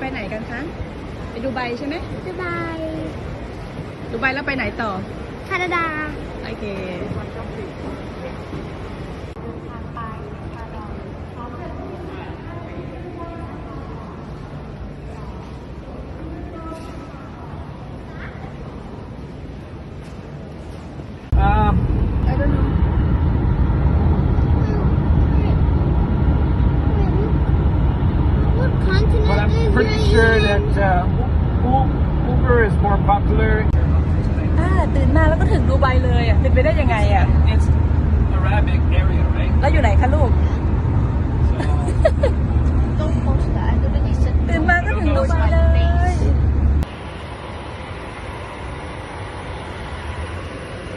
ไปไหนกันคะ ไปดูใบใช่ไหมสบายดูใบแล้วไปไหนต่อ แคนาดา โอเค ทางไปคาดอนพร้อมกัน Um, I don't know What but continent I'm is pretty it sure in? that uh, U- Uber is more popular. อ่าตื่นมาแล้วก็ถึงดูใบเลยอะเป็นไปได้ยังไงอะ It's Arabic area, right? แล้วอยู่ไหนคะลูก So, Don't post that. Everybody said ตื่นมาก็ถึงดูใบเลย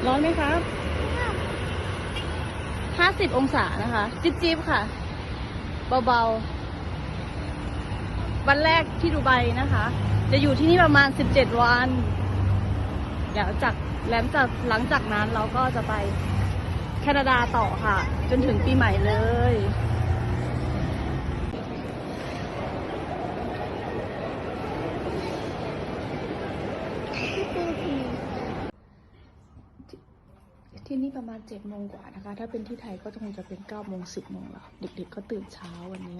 ร้อนไหมครับ50 องศานะคะ จิ๊บจิ๊บค่ะ เบาๆ วันแรกที่ดูไบนะคะ จะอยู่ที่นี่ประมาณ 17 วันเดี๋ยวจากแล้วจากหลังจากนั้นเราก็จะไปแคนาดาต่อค่ะ จนถึงปีใหม่เลยที่นี่ประมาณเจ็ดโมงกว่านะคะ ถ้าเป็นที่ไทยก็คงจะเป็นเก้าโมงสิบโมงแล้ว เด็กๆก็ตื่นเช้าวันนี้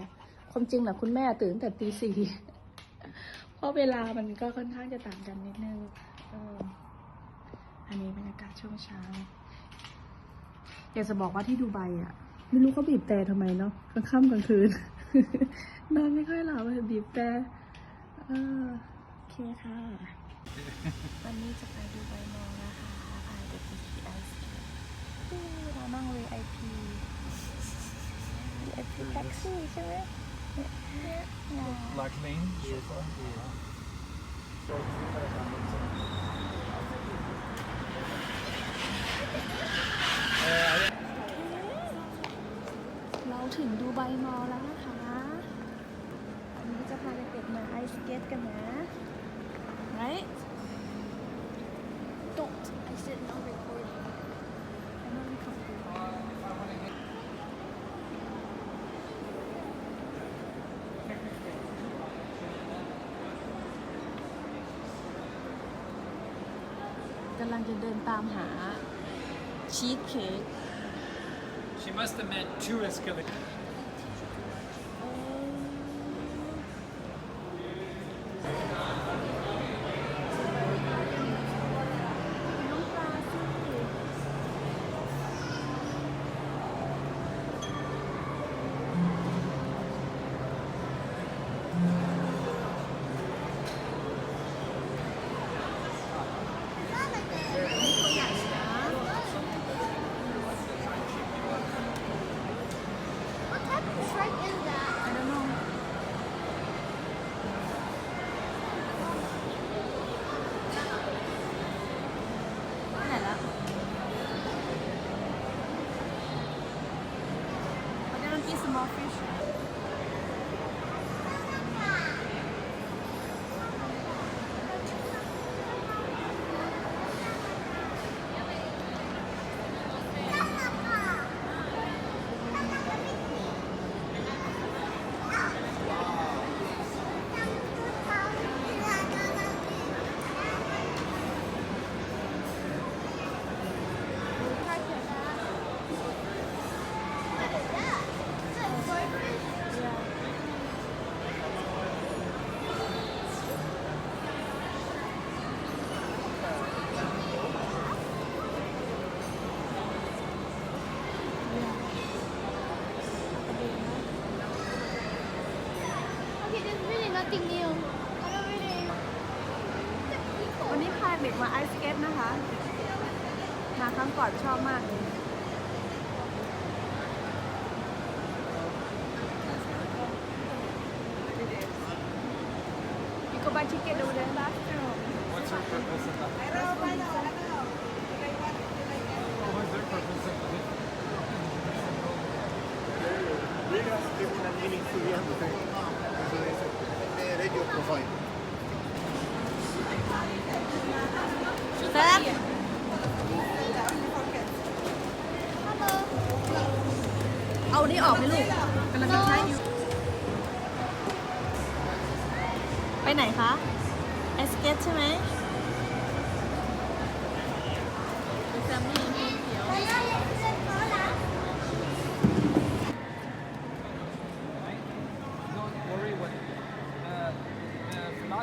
ความจริงนะคุณแม่ตื่นแต่ตีสี่เพราะเวลามันก็ค่อนข้างจะต่างกันนิดนึงอันนี้บรรยากาศช่วงเช้า อยากจะบอกว่าที่ดูไบอะ ไม่รู้เขาบีบแต่ทำไมเนาะกลางค่ำกลางคืนนอนไม่ค่อยหลับเลยบีบแต่โอเคค่ะ วันนี้จะไปดูใบมองนะคะพาเด็กไปขี่ไอสเกตเรานั่ง VIP VIP แท็กซี่ใช่ไหม เนี่ย Black Lane so far. เราถึงดูไบมอลแล้วนะคะวันนี้จะพาเด็กๆมาไอสเกตกันนะ right Don't. I said no recording. I'm not recording. กำลังจะเดินตามหาชีสเค้ก She must have meant two escalators. นี้ there's really nothing new. I don't really. วันนี้พาเด็กมาไอสเก็ตนะคะ มาครั้งก่อนชอบมากเลย You go buy ticket over there last What's her purpose in that? Oh, what's their purpose in that? radio provide. แซ่บ เอานี่ออกไหมลูกกำลังจะใช้อยู่ไหนคะเอสเกตใช่ไหมแซมมี่ uh,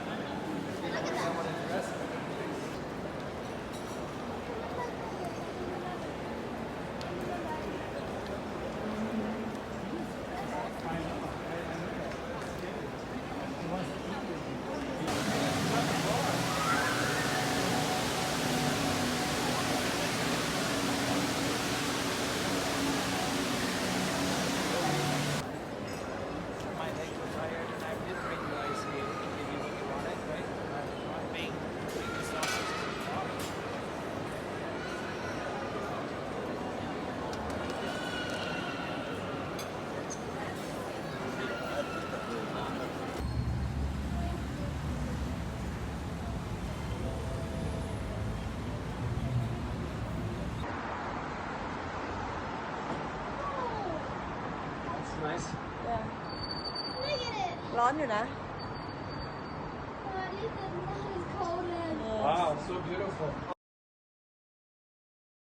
That's nice. Look at it. ร้อนอยู่นะ Oh, at least it's not as cold as. Wow, so beautiful.